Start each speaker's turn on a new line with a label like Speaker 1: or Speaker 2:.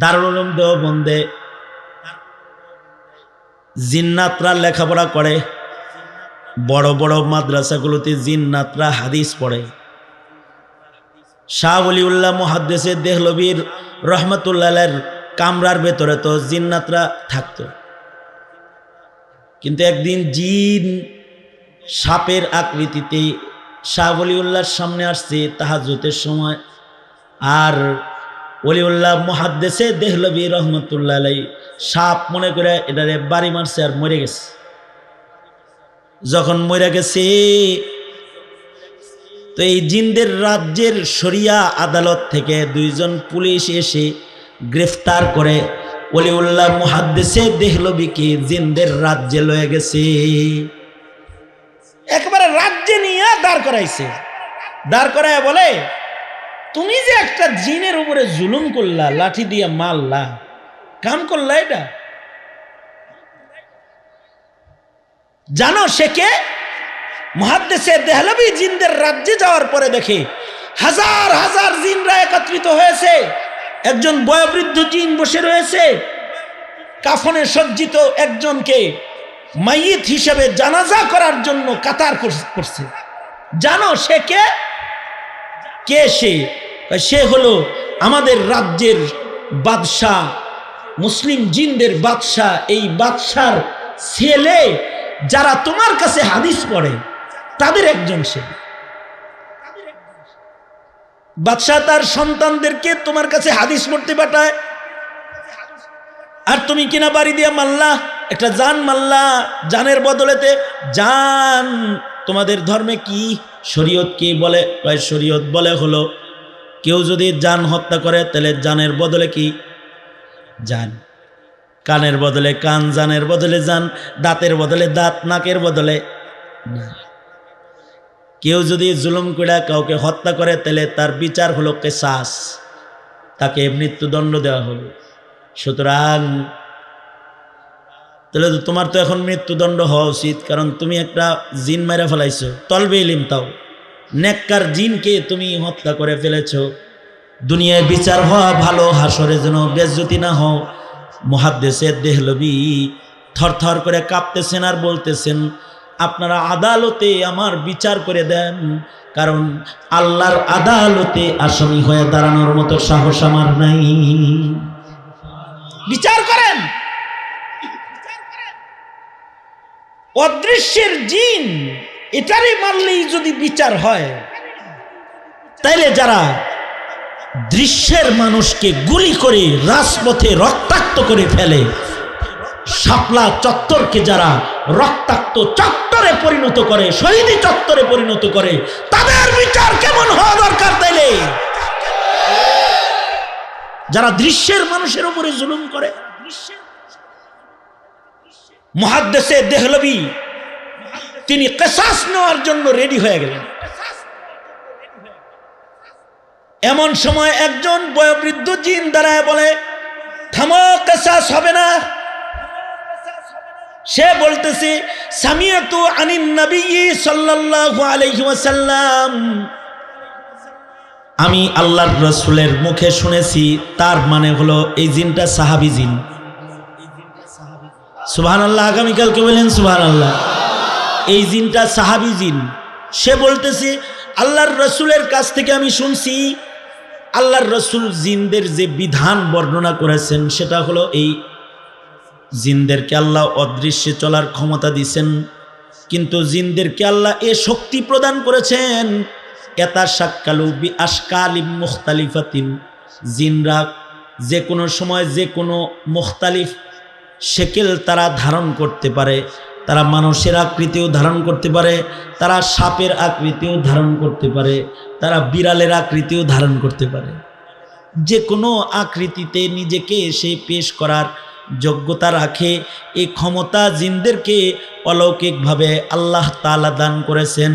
Speaker 1: দারুল দেওবন্দে জিন্নাতরা লেখাপড়া করে, বড় বড় মাদ্রাসাগুলোতে জিন্নাতরা হাদিস পড়ে। শাহ অলিউল্লাহ মহাদ্দেশে দেহলবীর রহমতুল্লাহের কামরার ভেতরে তো জিন্নাতরা থাকতো। কিন্তু একদিন জিন সাপের আকৃতিতে শাহ অলিউল্লাহর সামনে আসছে তাহাজতের সময়, আর অলিউল্লাহ মহাদ্দেশে দেহলবী রহমতুল্লাহ আলাই সাপ মনে করে এটারে বাড়ি মারছে আর মরে গেছে। যখন মরে গেছে, তো এই জিনদের রাজ্যের শরিয়া আদালত থেকে দুইজন পুলিশ এসে গ্রেফতার করে অলিউল্লাহ মহাদ্দেশে দেহলবিকে জিনদের রাজ্যে লয়ে গেছে। একেবারে রাজ্যে নিয়ে দাঁড় করাইছে। দাঁড় করায় বলে তুমি যে একটা জিনের উপরে জুলুম করলা, লাঠি দিয়ে মারলা, কাম করলা এটা? জানো সে কে? মহাদ্দেশে দেহলবি জিনদের রাজ্যে যাওয়ার পরে দেখে হাজার হাজার জিনরা একত্রিত হয়েছে। একজন বয়োবৃদ্ধ জিন বসে রয়েছে। কাফনে সজ্জিত একজনকে মাইয়িত হিসেবে জানাজা করার জন্য কাতার কর- করছে। জানো সে কে? কে সে? সে হলো আমাদের রাজ্যের বাদশাহ, মুসলিম জিনদের বাদশাহ। এই বাদশার ছেলে যারা তোমার কাছে হাদিস পড়ে, তাদের একজন সে। বাদশাহ তার সন্তানদেরকে তোমার কাছে হাদিস পড়তে পাঠায়। আর তুমি কিনা বাড়ি দিয়ে মাল্লা, একটা জান মাল্লা, জানের বদলেতে, জান তোমাদের ধর্মে কি? শরীয়ত কি বলে? শরীয়ত বলে হলো কেউ যদি জান হত্যা করে, তাহলে জানের বদলে কি? জান। কানের বদলে কান, জানের বদলে যান দাঁতের বদলে দাঁত, নাকের বদলে। কেউ যদি জুলুম করে কাউকে হত্যা করে, তাহলে তার বিচার হলো কেসাস। তাকে মৃত্যুদণ্ড দেওয়া হবে সুতরাং তাহলে তোমার তো এখন মৃত্যুদণ্ড হওয়া উচিত, কারণ তুমি একটা জিন মেরে ফেলাইছো। তলবে ইলিম তাও। নেককার জিনকে তুমি হত্যা করে ফেলেছ। দুনিয়ায় বিচার হওয়া ভালো হাসরে যেন বেজ্জতি না হও। মহাদ্দেশের দেহলবি থরথর করে কাঁপতেছেন আর বলতেছেন, আপনারা আদালতে আমার বিচার করে দেন, কারণ আল্লাহর আদালতে আসামি হয়ে দাঁড়ানোর মতো সাহস আমার নাই। বিচার করেন! অদৃশ্যের জিন এটারই মারলেই যদি বিচার হয়, তাইলে যারা দৃশ্যের মানুষকে গুলি করে রাজপথে রক্তাক্ত করে ফেলে, শাপলা চত্বরকে যারা রক্তাক্ত চত্বরে পরিণত করে, শহীদি চত্বরে পরিণত করে, তাদের বিচার কেমন হওয়া দরকার তাইলে? যারা দৃশ্যের মানুষের উপরে জুলুম করে, মহাদ্দেশে দেহলবি তিনি কেসাস নেওয়ার জন্য রেডি হয়ে গেলেন। এমন সময় একজন বয়োবৃদ্ধ জিন দাঁড়ায় বলে, থামো কেসাস হবে না। সে বলতেছে, সামিয়াতু আনিন নবী সাল্লাল্লাহু আলাইহি ওয়াসাল্লাম। আমি আল্লাহর রসুলের মুখে শুনেছি, তার মানে হলো এই জিনটা সাহাবি জিন। সুবহান আল্লাহ আগামীকালকে বলেন সুবহান আল্লাহ এই জিনটা সাহাবি জিন। সে বলতেছে, আল্লাহর রসুলের কাছ থেকে আমি শুনছি, আল্লাহর রসুল জিনদের যে বিধান বর্ণনা করেছেন, সেটা হলো এই জিনদেরকে আল্লাহ অদৃশ্যে চলার ক্ষমতা দিছেন। কিন্তু জিনদেরকে আল্লাহ এ শক্তি প্রদান করেছেন এতা সাক্কালু বি আশকালিম মুখতালিফাতিন। জিনরা যে কোনো সময় যে কোনো মুখতালিফ শেকেল তারা ধারণ করতে পারে। তারা মানুষের আকৃতিও ধারণ করতে পারে, তারা সাপের আকৃতিও ধারণ করতে পারে, তারা বিড়ালের আকৃতিও ধারণ করতে পারে। যে কোনো আকৃতিতে নিজেকে সে পেশ করার যোগ্যতা রাখে এই ক্ষমতা জিনদেরকে অলৌকিকভাবে আল্লাহ তালা দান করেছেন।